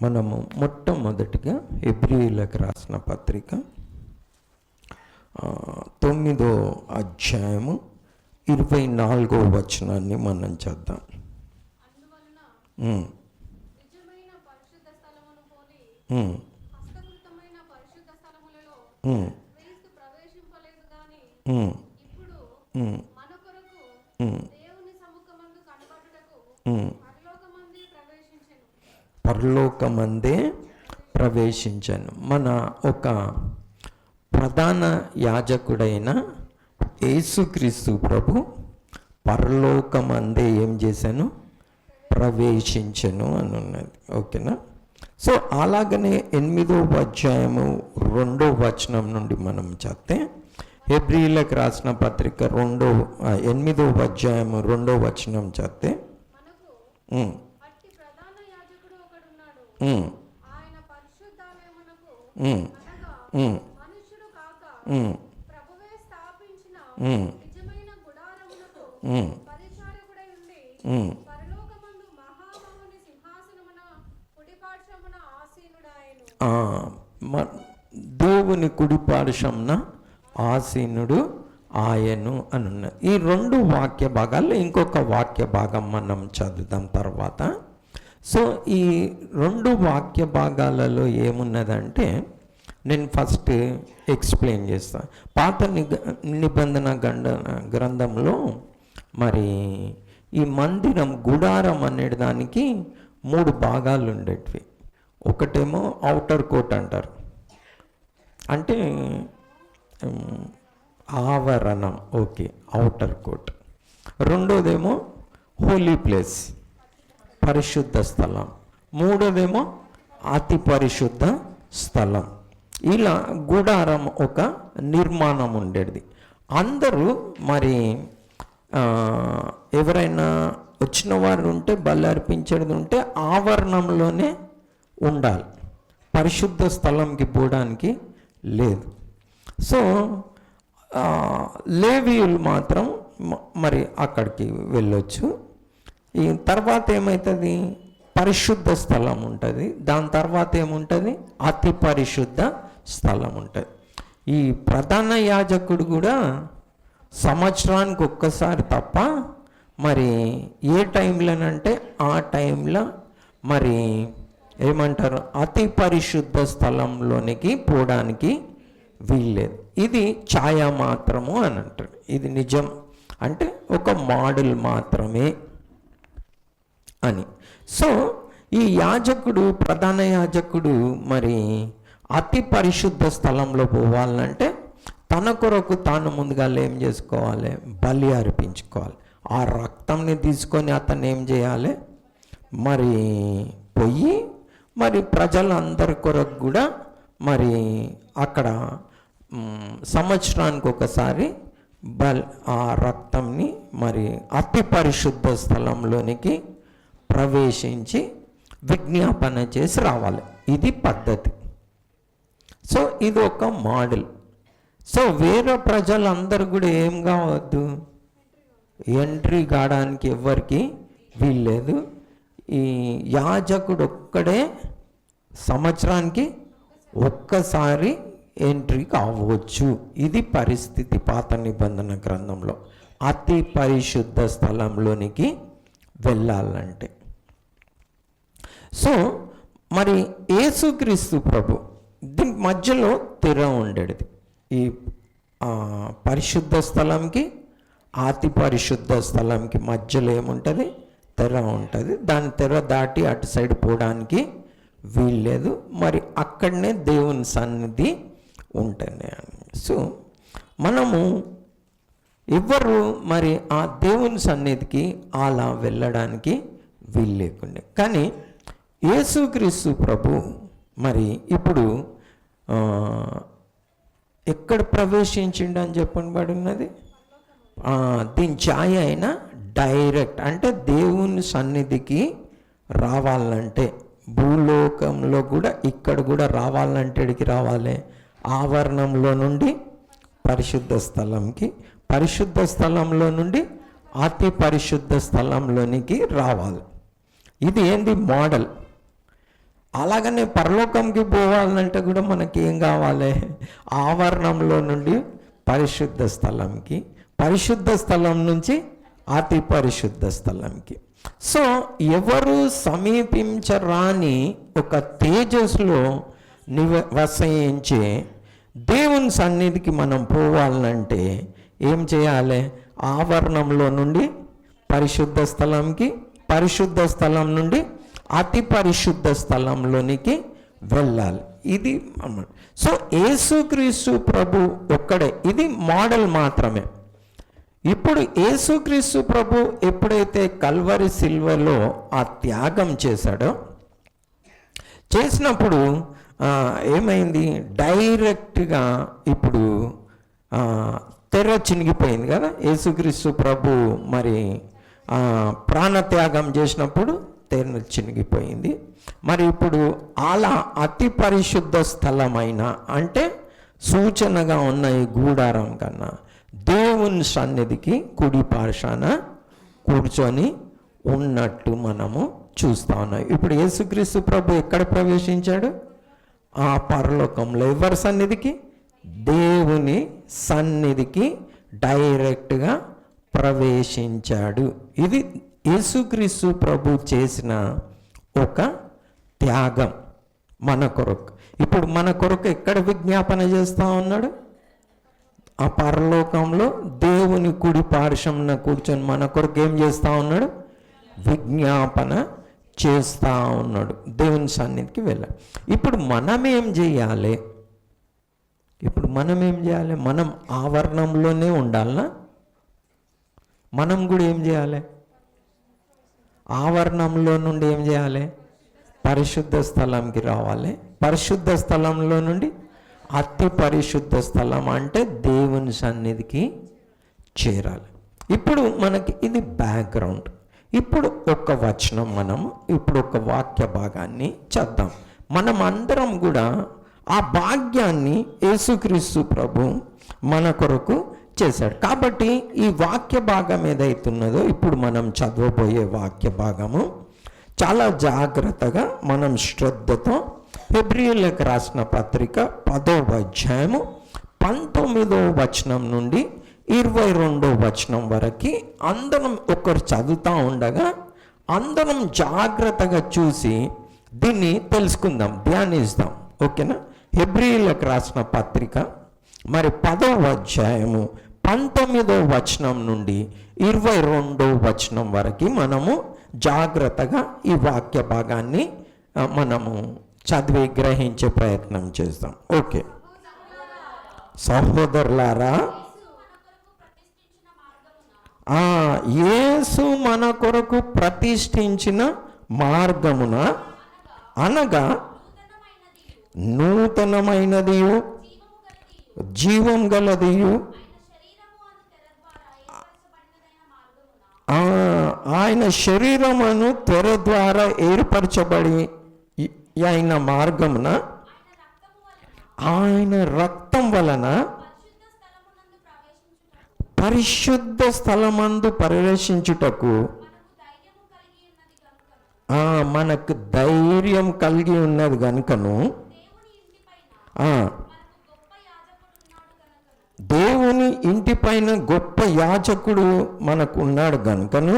మనము మొట్టమొదటిగా ఎబ్రిలకు రాసిన పత్రిక తొమ్మిదో అధ్యాయము ఇరవై నాలుగో వచనాన్ని మనం చేద్దాం. ఇప్పుడు మన కొరకు దేవుని సముఖమందు కనబడుటకు పరలోకమందే ప్రవేశించాను. మన ఒక ప్రధాన యాజకుడైన యేసుక్రీస్తు ప్రభు పరలోకమందే ఏం చేశాను? ప్రవేశించను అని ఉన్నది ఓకేనా? సో అలాగనే ఎనిమిదో అధ్యాయము రెండో వచనం నుండి మనం చేస్తే హెబ్రిలకు రాసిన పత్రిక రెండో ఎనిమిదో అధ్యాయము రెండో వచనం చేస్తే దేవుని కుడి పార్శ్వంన ఆసీనుడు ఆయను అని ఉన్నది ఈ రెండు వాక్య భాగాల్లో ఇంకొక వాక్య భాగం మనం చదువుదాం తర్వాత. సో ఈ రెండు వాక్య భాగాలలో ఏమున్నదంటే నేను ఫస్ట్ ఎక్స్ప్లెయిన్ చేస్తాను పాత నిబంధన గండ గ్రంథంలో మరి ఈ మందిరం గుడారం అనే దానికి మూడు భాగాలు ఉండేటివి. ఒకటేమో అవుటర్ కోట్ అంటారు. అంటే ఆవరణం. Okay outer court. రెండోదేమో holy place. పరిశుద్ధ స్థలం. మూడవేమో అతి పరిశుద్ధ స్థలం. ఇలా గుడారం ఒక నిర్మాణం ఉండేది. అందరూ మరి ఎవరైనా వచ్చిన వారు ఉంటే బలి అర్పించేది ఉంటే ఆవరణంలోనే ఉండాలి. పరిశుద్ధ స్థలంకి పోవడానికి లేదు. సో లేవీయులు మాత్రం మరి అక్కడికి వెళ్ళొచ్చు. ఈ తర్వాత ఏమవుతుంది పరిశుద్ధ స్థలం ఉంటుంది. దాని తర్వాత ఏముంటుంది? అతి పరిశుద్ధ స్థలం ఉంటుంది. ఈ ప్రధాన యాజకుడు కూడా సంవత్సరానికి ఒక్కసారి తప్ప మరి ఏ టైంలోనంటే ఆ టైంలో మరి ఏమంటారు? అతి పరిశుద్ధ స్థలంలోనికి పోవడానికి వీల్లేదు. ఇది ఛాయ మాత్రము అని అంటారు ఇది నిజం. అంటే ఒక మోడల్ మాత్రమే. అని. సో ఈ యాజకుడు ప్రధాన యాజకుడు మరి అతి పరిశుద్ధ స్థలంలో పోవాలంటే తన కొరకు తాను ముందుగా ఏం చేసుకోవాలి? బలి అర్పించుకోవాలి. ఆ రక్తంని తీసుకొని అతను ఏం చేయాలి? మరి పోయి మరి ప్రజలందరి కొరకు కూడా మరి అక్కడ సంవత్సరానికి ఒకసారి బల్ ఆ రక్తంని మరి అతి పరిశుద్ధ స్థలంలోనికి ప్రవేశించి విజ్ఞాపన చేసి రావాలి. ఇది పద్ధతి. సో ఇది ఒక మోడల్ సో వేరే ప్రజలందరూ కూడా ఏం కావద్దు? ఎంట్రీ కావడానికి ఎవ్వరికి వీల్లేదు. ఈ యాజకుడు ఒక్కడే సంవత్సరానికి ఒక్కసారి ఎంట్రీ కావచ్చు. ఇది పరిస్థితి పాత నిబంధన గ్రంథంలో. అతి పరిశుద్ధ స్థలంలోనికి వెళ్ళాలంటే. సో మరి యేసుక్రీస్తు ప్రభు దీని మధ్యలో తెర ఉండేది. ఈ పరిశుద్ధ స్థలంకి అతి పరిశుద్ధ స్థలంకి మధ్యలో ఏముంటుంది? తెర ఉంటుంది. దాని తెర దాటి అటు సైడ్ పోవడానికి వీల్లేదు. మరి అక్కడనే దేవుని సన్నిధి ఉంటుంది. సో మనము ఎవరు మరి ఆ దేవుని సన్నిధికి అలా వెళ్ళడానికి వీల్లేకుండే. కానీ యేసుక్రీస్తు ప్రభు మరి ఇప్పుడు ఎక్కడ ప్రవేశించిండు అని చెప్పబడి ఉన్నది? దీని ఛాయ అయినా డైరెక్ట్ అంటే దేవుని సన్నిధికి రావాలంటే భూలోకంలో కూడా ఇక్కడ కూడా రావాలంటేడికి రావాలి? ఆవరణంలో నుండి పరిశుద్ధ స్థలంకి పరిశుద్ధ స్థలంలో నుండి అతి పరిశుద్ధ స్థలంలోనికి రావాలి. ఇది ఏంది మోడల్? అలాగనే పరలోకంకి పోవాలంటే కూడా మనకి ఏం కావాలి? ఆవరణంలో నుండి పరిశుద్ధ స్థలంకి పరిశుద్ధ స్థలం నుంచి అతి పరిశుద్ధ స్థలంకి. సో ఎవరు సమీపించరాని ఒక తేజస్సులో నివసించే దేవుని సన్నిధికి మనం పోవాలంటే ఏం చేయాలి? ఆవరణంలో నుండి పరిశుద్ధ స్థలంకి పరిశుద్ధ స్థలం నుండి అతి పరిశుద్ధ స్థలంలోనికి వెళ్ళాలి. ఇది సో యేసుక్రీస్తు ప్రభు ఒక్కడే. ఇది మోడల్ మాత్రమే. ఇప్పుడు యేసుక్రీస్తు ప్రభు ఎప్పుడైతే కల్వరి సిల్వలో ఆ త్యాగం చేశాడో చేసినప్పుడు ఏమైంది? డైరెక్ట్గా ఇప్పుడు తెర చినిగిపోయింది కదా? యేసుక్రీస్తు ప్రభు మరి ప్రాణ ప్రాణత్యాగం చేసినప్పుడు విస్తీర్ణ చినిగిపోయింది. మరి ఇప్పుడు అలా అతి పరిశుద్ధ స్థలమైన అంటే సూచనగా ఉన్న ఈ గూడారం కన్నా దేవుని సన్నిధికి కుడి పార్శాన కూర్చొని ఉన్నట్టు మనము చూస్తా ఉన్నాం. ఇప్పుడు యేసుక్రీస్తు ప్రభు ఎక్కడ ప్రవేశించాడు? ఆ పరలోకంలో ఎవరి సన్నిధికి? దేవుని సన్నిధికి డైరెక్ట్గా ప్రవేశించాడు. ఇది యేసుక్రీస్తు ప్రభు చేసిన ఒక త్యాగం మన కొరకు. ఇప్పుడు మన కొరకు ఎక్కడ విజ్ఞాపన చేస్తా ఉన్నాడు? ఆ పరలోకంలో దేవుని కుడి పార్శ్వంన కూర్చొని మన కొరకు ఏం చేస్తూ ఉన్నాడు? విజ్ఞాపన చేస్తూ ఉన్నాడు. దేవుని సన్నిధికి వెళ్ళాలి. ఇప్పుడు మనం ఏం చేయాలి? ఇప్పుడు మనం ఏం చేయాలి? మనం ఆవరణంలోనే ఉండాలనా? మనం కూడా ఏం చేయాలి? ఆవరణంలో నుండి ఏం చేయాలి? పరిశుద్ధ స్థలంకి రావాలి. పరిశుద్ధ స్థలంలో నుండి అతి పరిశుద్ధ స్థలం అంటే దేవుని సన్నిధికి చేరాలి. ఇప్పుడు మనకి ఇది బ్యాక్గ్రౌండ్. ఇప్పుడు ఒక వచనం మనం ఇప్పుడు ఒక వాక్య భాగాన్ని చేద్దాం. మనం అందరం కూడా ఆ భాగ్యాన్ని యేసుక్రీస్తు ప్రభు మన కొరకు చేశాడు. కాబట్టి ఈ వాక్య భాగం ఏదైతున్నదో ఇప్పుడు మనం చదవబోయే వాక్య భాగము చాలా జాగ్రత్తగా మనం శ్రద్ధతో ఫిబ్రియులకు రాసిన పత్రిక పదో అధ్యాయము పంతొమ్మిదో వచనం నుండి ఇరవై రెండో వచనం వరకు అందరం ఒకరు చదువుతూ ఉండగా అందరం జాగ్రత్తగా చూసి దీన్ని తెలుసుకుందాం ధ్యానిస్తాం. ఓకేనా? హెబ్రియులకు రాసిన పత్రిక మరి పదో అధ్యాయము పంతొమ్మిదో వచనం నుండి ఇరవై రెండో వచనం వరకు మనము జాగ్రత్తగా ఈ వాక్య భాగాన్ని మనము చదివి గ్రహించే ప్రయత్నం చేస్తాం. ఓకే. సహోదరులారా ఆ, యేసు మన కొరకు ప్రతిష్ఠించిన మార్గమున అనగా నూతనమైనది జీవం గలదియు ఆయన శరీరమును తెర ద్వారా ఏర్పరచబడి అయిన మార్గమున ఆయన రక్తం వలన పరిశుద్ధ స్థలమందు ప్రవేశించుటకు మనకు ధైర్యం కలిగి ఉన్నది కనుకను దేవుని ఇంటిపైన గొప్ప యాజకుడు మనకు ఉన్నాడు గనుకను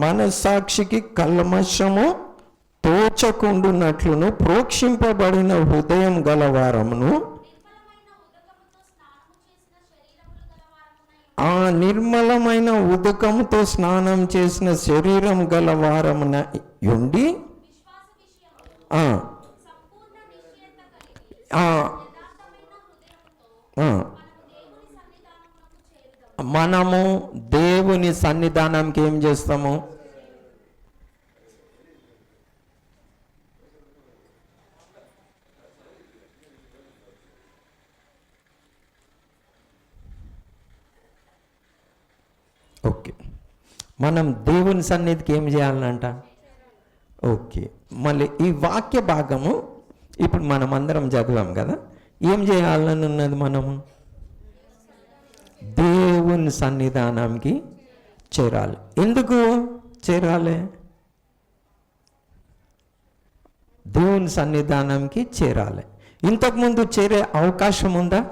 మనస్సాక్షికి కల్మషము తోచకుండునట్లును ప్రోక్షింపబడిన హృదయం గలవారమును ఆ నిర్మలమైన ఉదకముతో స్నానం చేసిన శరీరం గలవారమున ఉండి మనము దేవుని సన్నిధానంకి ఏం చేస్తాము? ఓకే. మనం దేవుని సన్నిధికి ఏం చేయాలంట? ఓకే. మళ్ళీ ఈ వాక్య భాగము ఇప్పుడు మనం అందరం చదివాం కదా? ఏం చేయాలని ఉన్నది మనము? దేవుని సన్నిధానంకి చేరాలి. ఎందుకు చేరాలి? దేవుని సన్నిధానంకి చేరాలి. ఇంతకుముందు చేరే అవకాశం ఉందా?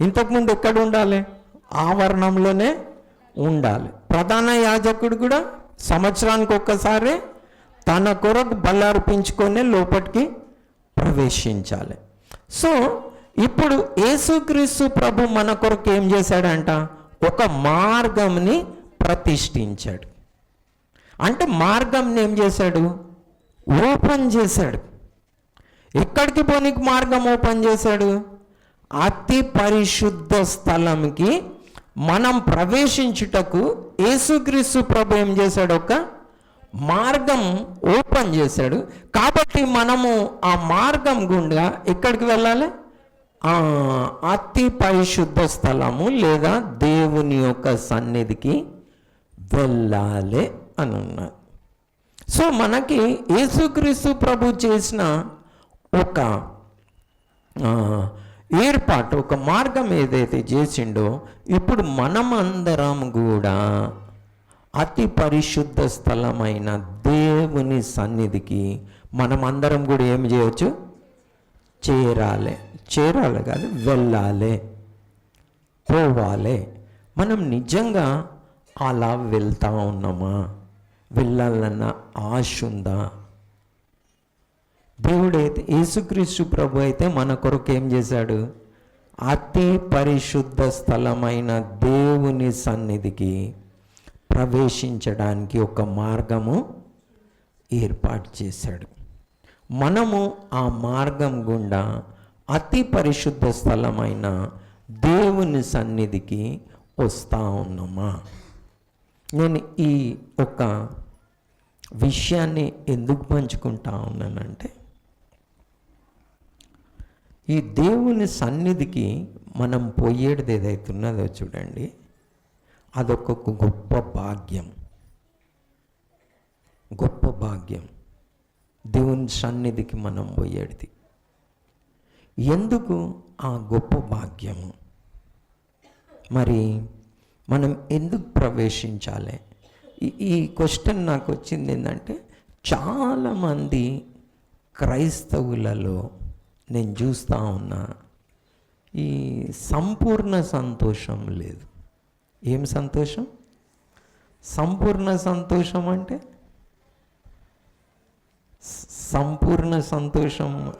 ఇంతకుముందు ఎక్కడ ఉండాలి? ఆవరణంలోనే ఉండాలి. ప్రధాన యాజకుడు కూడా సంవత్సరానికి ఒక్కసారి తన కొరకు బల్లార్పించుకొని లోపలికి ప్రవేశించాలి. సో ఇప్పుడు యేసుక్రీస్తు ప్రభు మన కొరకు ఏం చేశాడంట? ఒక మార్గంని ప్రతిష్ఠించాడు. అంటే మార్గంని ఏం చేశాడు? ఓపెన్ చేశాడు. ఎక్కడికి పోనీకి మార్గం ఓపెన్ చేశాడు? అతి పరిశుద్ధ స్థలంకి మనం ప్రవేశించుటకు యేసుక్రీస్తు ప్రభు ఏం చేశాడు? ఒక మార్గం ఓపెన్ చేశాడు. కాబట్టి మనము ఆ మార్గం గుండా ఎక్కడికి వెళ్ళాలి? అతి పరిశుద్ధ స్థలము లేదా దేవుని యొక్క సన్నిధికి వెళ్ళాలి అని అన్నారు సో మనకి యేసుక్రీస్తు ప్రభు చేసిన ఒక ఏర్పాటు ఒక మార్గం ఏదైతే చేసిండో ఇప్పుడు మనమందరం కూడా అతి పరిశుద్ధ స్థలమైన దేవుని సన్నిధికి మనమందరం కూడా ఏం చేయవచ్చు? చేరాలి. చేరాలి కాదు వెళ్ళాలి. పోవాలి. మనం నిజంగా అలా వెళ్తా ఉన్నామా? వెళ్ళాలన్న ఆశ ఉందా? దేవుడైతే యేసుక్రీస్తు ప్రభు అయితే మన కొరకు ఏం చేశాడు? అతి పరిశుద్ధ స్థలమైన దేవుని సన్నిధికి ప్రవేశించడానికి ఒక మార్గము ఏర్పాటు చేశాడు. మనము ఆ మార్గం గుండా అతి పరిశుద్ధ స్థలమైన దేవుని సన్నిధికి వస్తా ఉన్నామా? నేను ఈ ఒక విషయాన్ని ఎందుకు పంచుకుంటా ఉన్నానంటే ఈ దేవుని సన్నిధికి మనం పోయేది ఏదైతే ఉన్నదో చూడండి. అదొక గొప్ప భాగ్యం. గొప్ప భాగ్యం. దేవుని సన్నిధికి మనం పోయేది ఎందుకు ఆ గొప్ప భాగ్యము? మరి మనం ఎందుకు ప్రవేశించాలి? ఈ- ఈ క్వశ్చన్ నాకు వచ్చింది ఏంటంటే చాలామంది క్రైస్తవులలో నేను చూస్తూ ఉన్నా ఈ సంపూర్ణ సంతోషం లేదు. ఏం సంతోషం? సంపూర్ణ సంతోషం అంటే? సంపూర్ణ సంతోషం.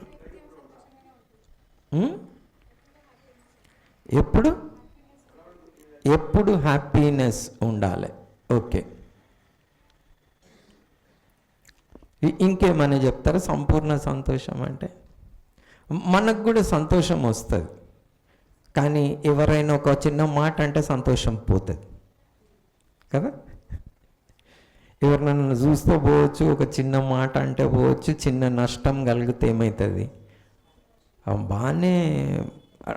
ఎప్పుడు? ఎప్పుడు హ్యాపీనెస్ ఉండాలి. ఓకే. ఇంకేమైనా చెప్తారా? సంపూర్ణ సంతోషం అంటే? మనకు కూడా సంతోషం వస్తుంది. కానీ ఎవరైనా ఒక చిన్న మాట అంటే సంతోషం పోతుంది. కదా? ఎవరినైనా చూస్తూ పోవచ్చు ఒక చిన్న మాట అంటే పోవచ్చు చిన్న నష్టం కలిగితే ఏమవుతుంది బాగానే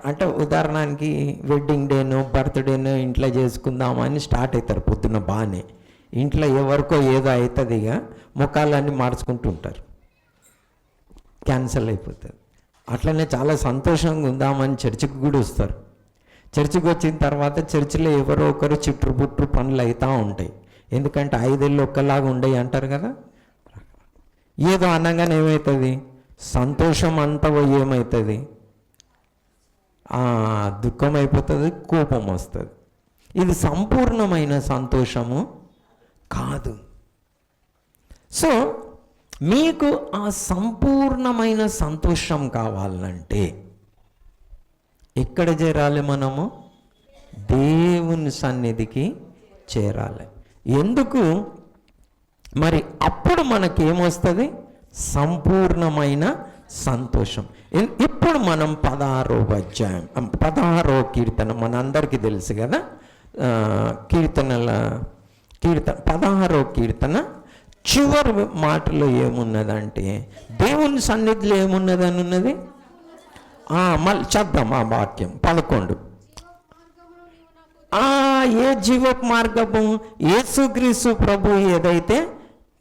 అంటే ఉదాహరణకి వెడ్డింగ్ డేనో బర్త్డేను ఇంట్లో చేసుకుందామని స్టార్ట్ అవుతారు పొద్దున్న బాగానే ఇంట్లో ఎవరికో ఏదో అవుతుంది ఇక ముఖాలన్నీ మార్చుకుంటూ ఉంటారు క్యాన్సల్ అయిపోతుంది. అట్లనే చాలా సంతోషంగా ఉందామని చర్చికి కూడా వస్తారు. చర్చికి వచ్చిన తర్వాత చర్చిలో ఎవరో ఒకరు చుట్టుబుట్టు పనులు అవుతూ ఉంటాయి. ఎందుకంటే ఐదేళ్ళు ఒక్కలాగా ఉండయి అంటారు కదా? ఏదో అనగానే ఏమవుతుంది సంతోషం అంతా ఏమవుతుంది దుఃఖం అయిపోతుంది కోపం వస్తుంది. ఇది సంపూర్ణమైన సంతోషము కాదు. సో మీకు ఆ సంపూర్ణమైన సంతోషం కావాలంటే ఎక్కడ చేరాలి మనము? దేవుని సన్నిధికి చేరాలి. ఎందుకు? మరి అప్పుడు మనకేమొస్తుంది? సంపూర్ణమైన సంతోషం. ఇప్పుడు మనం పదహారో అధ్యాయం పదహారో కీర్తన మనందరికీ తెలుసు కదా? కీర్తనల కీర్తన పదహారో కీర్తన చివరి మాటలో ఏమున్నదంటే దేవుని సన్నిధిలో ఏమున్నదని ఉన్నది మళ్ళీ చెప్దాం ఆ వాక్యం పదకొండు. ఆ ఏ జీవ మార్గము యేసుక్రీస్తు ప్రభు ఏదైతే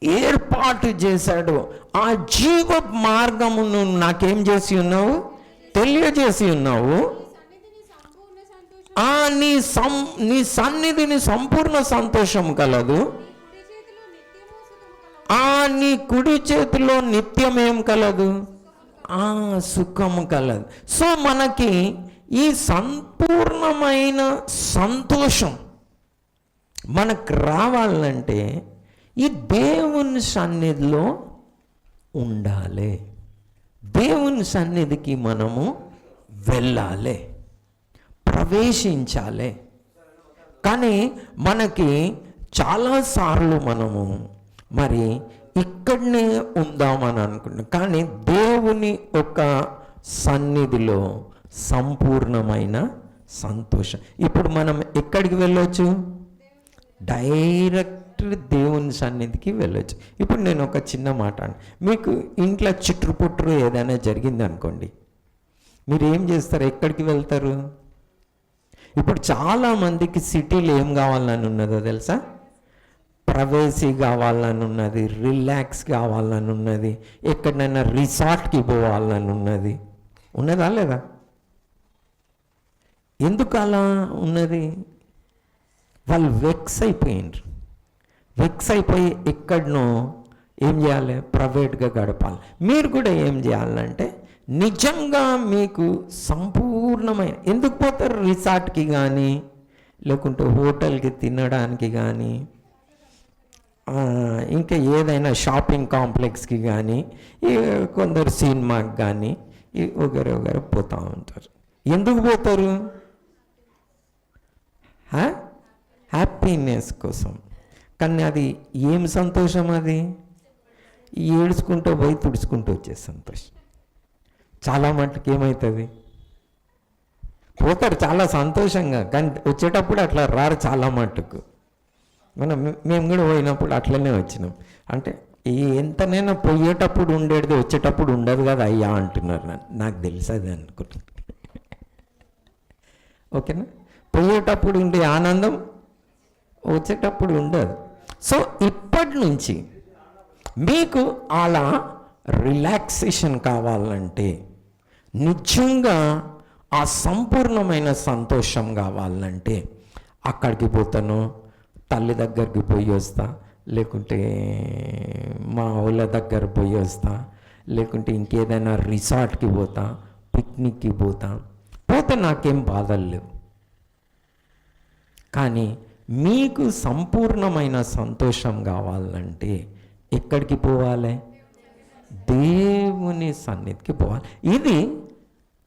ఏర్పాటు చేశాడో ఆ జీవ మార్గమును నాకేం చేసి ఉన్నావు? తెలియజేసి ఉన్నావు. ఆ నీ సం నీ సన్నిధిని సంపూర్ణ సంతోషం కలదు. ఆ నీ కుడి చేతిలో నిత్యం ఏం కలదు? ఆ సుఖము కలదు. సో మనకి ఈ సంపూర్ణమైన సంతోషం మనకు రావాలంటే ఈ దేవుని సన్నిధిలో ఉండాలి. దేవుని సన్నిధికి మనము వెళ్ళాలి. ప్రవేశించాలి. కానీ మనకి చాలాసార్లు మనము మరి ఇక్కడనే ఉందామని అనుకుంటాం కానీ దేవుని ఒక సన్నిధిలో సంపూర్ణమైన సంతోషం. ఇప్పుడు మనం ఎక్కడికి వెళ్ళొచ్చు? డైరెక్ట్ దేవుని సన్నిధికి వెళ్ళొచ్చు. ఇప్పుడు నేను ఒక చిన్న మాట మీకు ఇంట్లో చుట్టుపుట్టు ఏదైనా జరిగింది అనుకోండి. మీరు ఏం చేస్తారు? ఎక్కడికి వెళ్తారు? ఇప్పుడు చాలా మందికి సిటీలో ఏం కావాలని ఉన్నదో తెలుసా? ప్రవేశీ కావాలని ఉన్నది రిలాక్స్ కావాలని ఉన్నది ఎక్కడైనా రిసార్ట్కి పోవాలని ఉన్నది ఉన్నదా లేదా? ఎందుకు అలా ఉన్నది? వాళ్ళు వెక్స్ అయిపోయినారు వెక్స్ అయిపోయి ఎక్కడనో ఏం చేయాలి? ప్రైవేట్గా గడపాలి. మీరు కూడా ఏం చేయాలంటే నిజంగా మీకు సంపూర్ణమైన ఎందుకు పోతారు రిసార్ట్కి కానీ లేకుంటే హోటల్కి తినడానికి కానీ ఇంకా ఏదైనా షాపింగ్ కాంప్లెక్స్కి కానీ కొందరు సినిమాకి కానీ ఒకరు ఒకరు పోతూ ఉంటారు. ఎందుకు పోతారు? హ్యాపీనెస్ కోసం. కానీ అది ఏం సంతోషం అది? ఏడుచుకుంటూ పోయి తుడుచుకుంటూ వచ్చే సంతోషం. చాలా మటుకు ఏమవుతుంది పోతారు చాలా సంతోషంగా. కానీ వచ్చేటప్పుడు అట్లా రారు చాలా మట్టుకు మనం మేము కూడా పోయినప్పుడు అట్లనే వచ్చినాం. అంటే ఎంతనైనా పోయేటప్పుడు ఉండేది వచ్చేటప్పుడు ఉండదు కదా అయ్యా అంటున్నారు నన్ను. నాకు తెలుసు అది అనుకుంటున్నాను ఓకేనా? పోయేటప్పుడు ఉండే ఆనందం వచ్చేటప్పుడు ఉండదు. సో ఇప్పటి నుంచి మీకు అలా రిలాక్సేషన్ కావాలంటే నిజంగా ఆ సంపూర్ణమైన సంతోషం కావాలంటే అక్కడికి పోతాను. తల్లి దగ్గరికి పోయి వస్తా లేకుంటే మా వాళ్ళ దగ్గర పోయి వస్తా లేకుంటే ఇంకేదైనా రిసార్ట్కి పోతా పిక్నిక్కి పోతా. పోతే నాకేం బాధలు లేవు. కానీ మీకు సంపూర్ణమైన సంతోషం కావాలంటే ఎక్కడికి పోవాలి? దేవుని సన్నిధికి పోవాలి. ఇది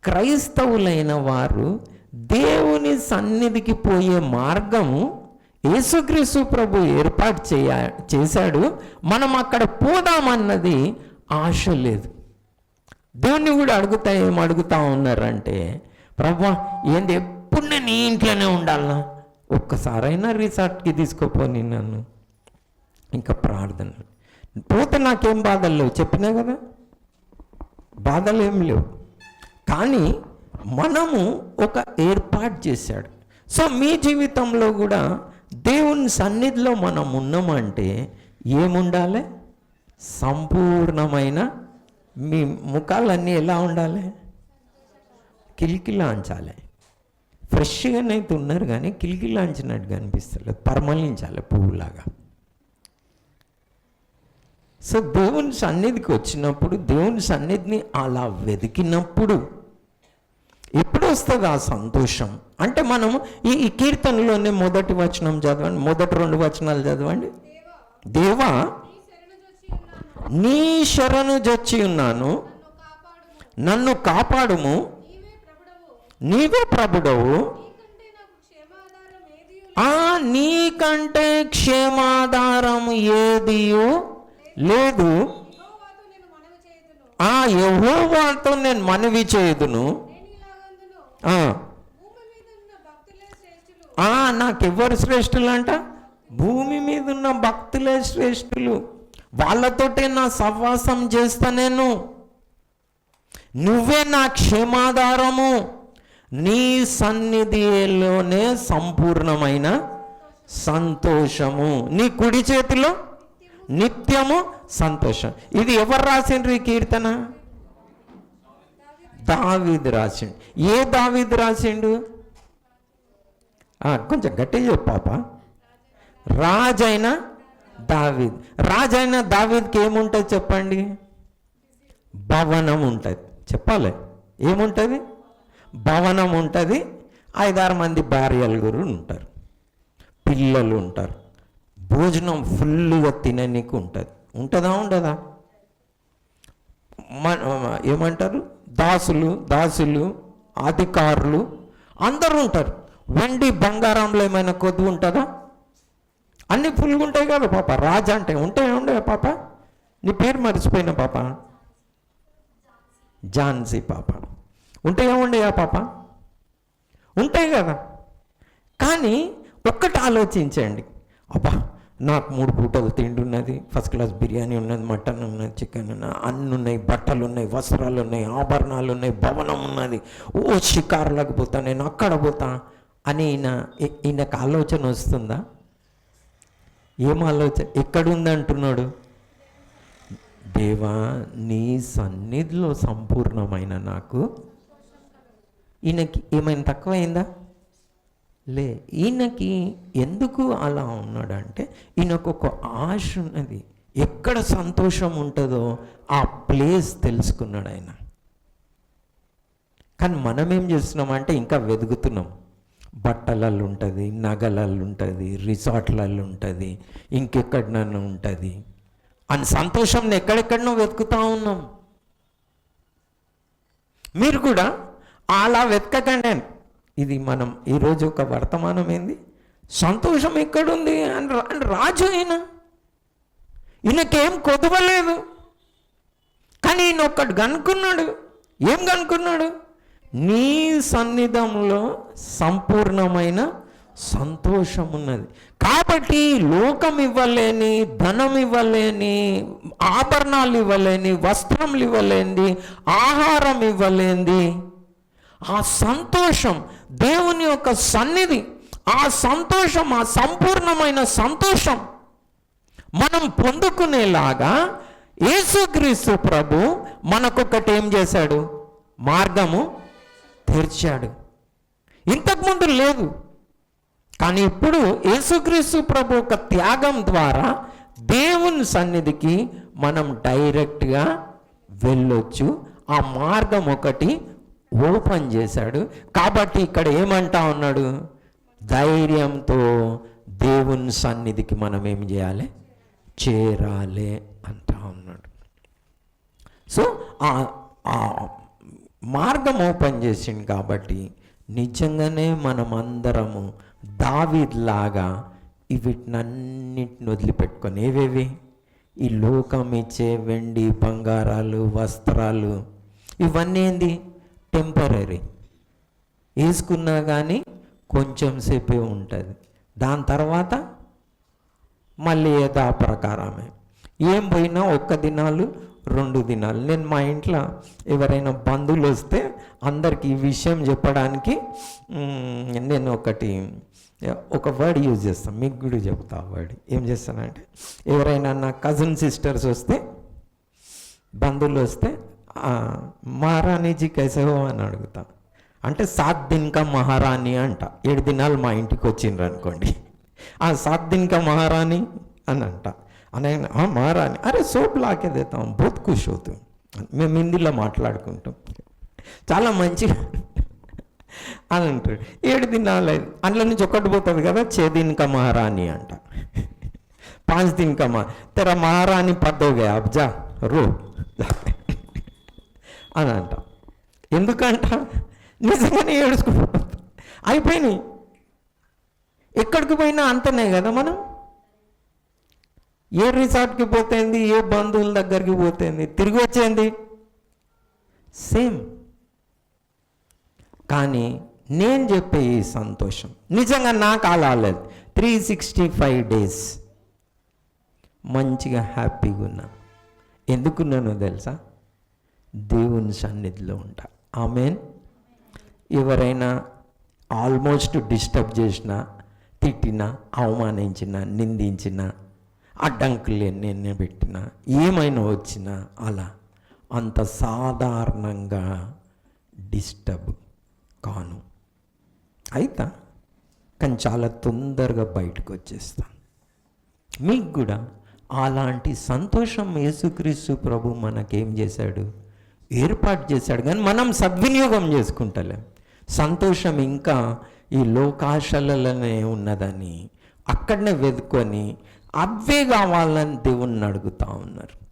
క్రైస్తవులైన వారు దేవుని సన్నిధికి పోయే మార్గము యేసుక్రీస్తు ప్రభు ఏర్పాటు చేయ చేశాడు. మనం అక్కడ పోదామన్నది ఆశ లేదు. దేవుణ్ణి కూడా అడుగుతా ఏం అడుగుతా ఉన్నారంటే ప్రభా ఏంది ఎప్పుడు నేను నీ ఇంట్లోనే ఉండాలనా ఒక్కసారైనా రిసార్ట్కి తీసుకుపోని నన్ను. ఇంకా ప్రార్థన పోతే నాకేం బాధలు లేవు. చెప్పినా కదా? బాధలు ఏం లేవు. కానీ మనము ఒక ఏర్పాటు చేశాడు. సో మీ జీవితంలో కూడా దేవుని సన్నిధిలో మనం ఉన్నామంటే ఏముండాలి? సంపూర్ణమైన మీ ముఖాలన్నీ ఎలా ఉండాలి? కిలికిలాంచాలి. ఫ్రెష్గానైతే ఉన్నారు కానీ కిలికిలాంచినట్టుగా అనిపిస్తలేదు. పర్మలించాలి పువ్వులాగా. సో దేవుని సన్నిధికి వచ్చినప్పుడు దేవుని సన్నిధిని అలా వెతికినప్పుడు ఎప్పుడు వస్తుంది ఆ సంతోషం? అంటే మనం ఈ కీర్తనలోనే మొదటి వచనం చదవండి మొదటి రెండు వచనాలు చదవండి. దేవా నీ శరణు జొచ్చి ఉన్నాను నన్ను కాపాడుము నీవే ప్రభుడవు. ఆ నీకంటే క్షేమాధారం ఏది లేదు. ఆ యహోవాతో నేను మనవి చేయదును. నాకెవ్వరు శ్రేష్ఠులు. అంట భూమి మీద ఉన్న భక్తులే శ్రేష్ఠులు. వాళ్ళతోటే నా సహవాసం చేస్తా నేను. నువ్వే నా క్షేమాధారము. నీ సన్నిధిలోనే సంపూర్ణమైన సంతోషము. నీ కుడి చేతిలో నిత్యము సంతోషం. ఇది ఎవరు రాసిండ్రు ఈ కీర్తన? దావీదు రాసిండు. ఏ దావీదు రాసిండు? కొంచెం గట్టిగా చెప్పు పాప. రాజైన దావీద్. రాజైన దావీద్కి ఏముంటుంది చెప్పండి? భవనం ఉంటుంది చెప్పాలి. ఏముంటుంది? భవనం ఉంటుంది ఐదారు మంది భార్యలు గురు ఉంటారు. పిల్లలు ఉంటారు. భోజనం ఫుల్గా తిననీకి ఉంటుంది. ఉంటుందా ఉండదా? ఏమంటారు? దాసులు దాసులు అధికారులు అందరూ ఉంటారు. వెండి బంగారంలో ఏమైనా కొద్ది ఉంటుందా? అన్ని ఫుల్గా ఉంటాయి కదా పాప. రాజా అంటే ఉంటాయి ఉండే పాప. నీ పేరు మర్చిపోయిన పాప. ఝాన్సీ పాప. ఉంటే ఉండయా పాప? ఉంటాయి కదా. కానీ ఒక్కటి ఆలోచించండి. అబ్బా నాకు మూడు పూటలు తిండి ఉన్నది ఫస్ట్ క్లాస్ బిర్యానీ ఉన్నది మటన్ ఉన్నది చికెన్ ఉన్నది అన్ని ఉన్నాయి బట్టలు ఉన్నాయి వస్త్రాలు ఉన్నాయి ఆభరణాలు ఉన్నాయి భవనం ఉన్నది. ఓ షికారులకు పోతా నేను అక్కడ పోతా అని ఈయన ఈయనకు ఆలోచన వస్తుందా? ఏం ఆలోచన ఎక్కడుంది అంటున్నాడు? దేవా నీ సన్నిధిలో సంపూర్ణమైన నాకు. ఈయనకి ఏమైనా తక్కువైందా? లే ఈయనకి ఎందుకు అలా ఉన్నాడంటే ఈయనకు ఒక ఆశ ఉన్నది. ఎక్కడ సంతోషం ఉంటుందో ఆ ప్లేస్ తెలుసుకున్నాడు ఆయన. కానీ మనం ఏం చేస్తున్నామంటే ఇంకా వెతుకుతున్నాం. బట్టలలో ఉంటుంది నగలలో ఉంటుంది రిసార్ట్లలో ఉంటుంది ఇంకెక్కడనన్నా ఉంటుంది. అని సంతోషం ఎక్కడెక్కడనో వెతుకుతూ ఉన్నాం. మీరు కూడా అలా వెతకకండి ఇది మనం ఈరోజు ఒక వర్తమానం ఏంది? సంతోషం ఎక్కడుంది? అని అని రాజు ఆయన ఈయనకేం కొదవలేదు. కానీ ఈయన ఒక్కడు కనుక్కున్నాడు ఏం కనుక్కున్నాడు నీ సన్నిధంలో సంపూర్ణమైన సంతోషం ఉన్నది. కాబట్టి లోకం ఇవ్వలేని ధనం ఇవ్వలేని ఆభరణాలు ఇవ్వలేని వస్త్రములు ఇవ్వలేని ఆహారం ఇవ్వలేని ఆ సంతోషం దేవుని యొక్క సన్నిధి ఆ సంతోషం ఆ సంపూర్ణమైన సంతోషం మనం పొందుకునేలాగా యేసుక్రీస్తు ప్రభు మనకొకటి ఏం చేశాడు? మార్గము తెరిచాడు. ఇంతకుముందు లేదు. కానీ ఇప్పుడు యేసుక్రీస్తు ప్రభు ఒక త్యాగం ద్వారా దేవుని సన్నిధికి మనం డైరెక్ట్గా వెళ్ళొచ్చు. ఆ మార్గం ఒకటి ఓపెన్ చేశాడు కాబట్టి ఇక్కడ ఏమంటా ఉన్నాడు? ధైర్యంతో దేవుని సన్నిధికి మనం ఏం చేయాలి? చేరాలి అంటా ఉన్నాడు. సో ఆ మార్గం ఓపెన్ చేసిండు కాబట్టి నిజంగానే మనం అందరము దావీద్లాగా వీటినన్నిటిని వదిలిపెట్టుకొని ఏవేవి? ఈ లోకం ఇచ్చే వెండి బంగారాలు వస్త్రాలు. ఇవన్నీ ఏంది? టెంపరీ వేసుకున్నా కానీ కొంచెం సేపే ఉంటుంది. దాని తర్వాత మళ్ళీ ఏదో ప్రకారమే ఏం పోయినా ఒక్క దినాలు రెండు దినాలు. నేను మా ఇంట్లో ఎవరైనా బంధువులు వస్తే అందరికీ ఈ విషయం చెప్పడానికి నేను ఒకటి ఒక వర్డ్ యూజ్ చేస్తాను మీకు కూడా చెప్తా ఆ వర్డ్ ఏం చేస్తానంటే ఎవరైనా నా కజిన్ సిస్టర్స్ వస్తే బంధువులు వస్తే మహారాణీజీ కైసే హో అని అడుగుతా అంటే సాత్ దిన్కా మహారాణి అంట ఏడు దినాలు మా ఇంటికి వచ్చిండ్రు అనుకోండి ఆ సాత్ దిన్కా మహారాణి అని అంట అని ఆయన, "ఆ, మహారాణి అరే సోప్ లాకే దేతాం బహుత్ ఖుష్ అవుతాం మేము హిందీలో మాట్లాడుకుంటాం చాలా మంచిగా అని అంటారు ఏడు దినాలు అయింది అందులో నుంచి ఒకటి పోతుంది కదా చే దిన్కా మహారాణి అంట పాంచ్ दिन का माँ तेरा महारानी पद हो गया अब जा रो అని అంట. ఎందుకంట? నిజంగానే ఏడుచుకుంటాం అయిపోయినాయి. ఎక్కడికి పోయినా అంతనే కదా మనం? ఏ రిసార్ట్కి పోతేంది? ఏ బంధువుల దగ్గరికి పోతేంది? తిరిగి వచ్చేంది? సేమ్. కానీ నేను చెప్పే ఈ సంతోషం. నిజంగా నాకు అలా లేదు. Three sixty five days. మంచిగా హ్యాపీగా ఉన్నా. ఎందుకున్నానో తెలుసా? దేవుని సన్నిధిలో ఉంటా. ఆమెన్. ఎవరైనా ఆల్మోస్ట్ డిస్టర్బ్ చేసినా తిట్టినా అవమానించిన నిందించిన అడ్డంకులు ఎన్ని పెట్టినా ఏమైనా వచ్చినా అలా అంత సాధారణంగా డిస్టర్బ్ కాను. అయితే? కానీ చాలా తొందరగా బయటకు వచ్చేస్తాను మీకు కూడా అలాంటి సంతోషం యేసుక్రీస్తు ప్రభు మనకేం చేశాడు? ఏర్పాటు చేశాడు. కానీ మనం సద్వినియోగం చేసుకుంటలేం. సంతోషం ఇంకా ఈ లోకాశలలోనే ఉన్నదని అక్కడనే వెతుకొని అవే కావాలని దేవుణ్ణి అడుగుతా ఉన్నారు.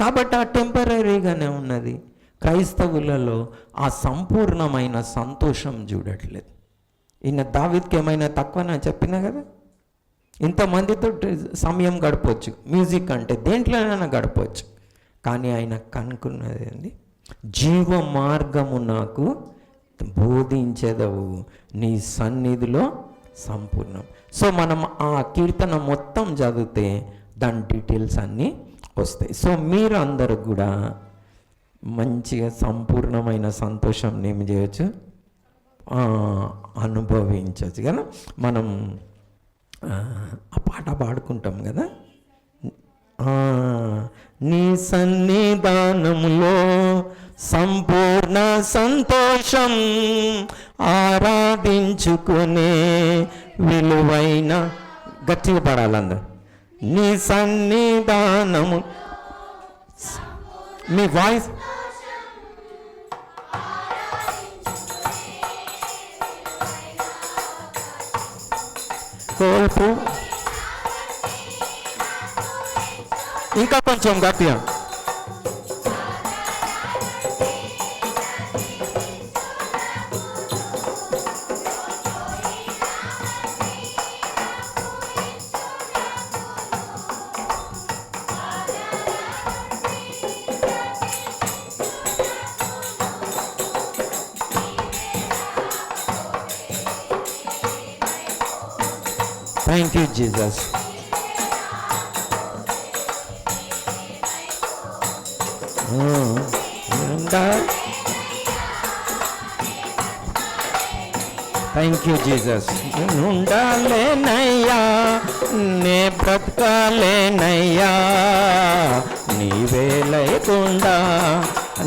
కాబట్టి ఆ టెంపరీగానే ఉన్నది. క్రైస్తవులలో ఆ సంపూర్ణమైన సంతోషం చూడట్లేదు. ఈయన దావిద్కి ఏమైనా తక్కువనా చెప్పినా కదా? ఇంతమందితో సమయం గడపవచ్చు మ్యూజిక్ అంటే దేంట్లోనైనా గడపవచ్చు కానీ ఆయన కనుక్కున్నది ఏంది? జీవ మార్గము నాకు బోధించేదవు నీ సన్నిధిలో సంపూర్ణం. సో మనం ఆ కీర్తన మొత్తం చదివితే దాని డీటెయిల్స్ అన్నీ వస్తాయి. సో మీరు అందరూ కూడా మంచిగా సంపూర్ణమైన సంతోషం ఏమి చేయొచ్చు? అనుభవించవచ్చు కదా? మనం ఆ, పాట పాడుకుంటాం కదా? నీ సన్నిధానములో సంపూర్ణ సంతోషం ఆరాధించుకునే విలువైన గట్టిగా పాడాలందరూ నీ సన్నిధానము మీ వాయిస్ కోల్పు ఇంకా కొంచెం గట్టిగా thank you Jesus thank you Jesus ఉండాలేనయ్యా నే బ్రతకాలేనయ్యా నీవే లేకుండా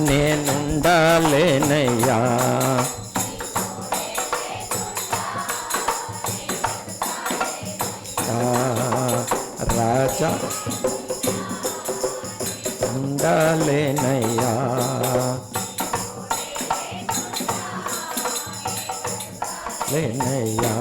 నేనుండాలేనయ్యా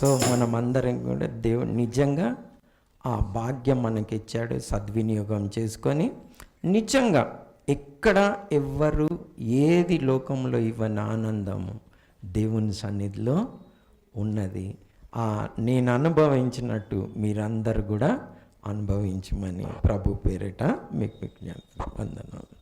సో మనం అందరం కూడా దేవుడు నిజంగా ఆ భాగ్యం మనకి ఇచ్చాడు సద్వినియోగం చేసుకొని నిజంగా ఎక్కడ ఎవ్వరు ఏది లోకంలో ఇవ్వని ఆనందము దేవుని సన్నిధిలో ఉన్నది. ఆ నేను అనుభవించినట్టు మీరందరూ కూడా అనుభవించమని ప్రభు పేరిట మీకు విజ్ఞాపన వందనాలు.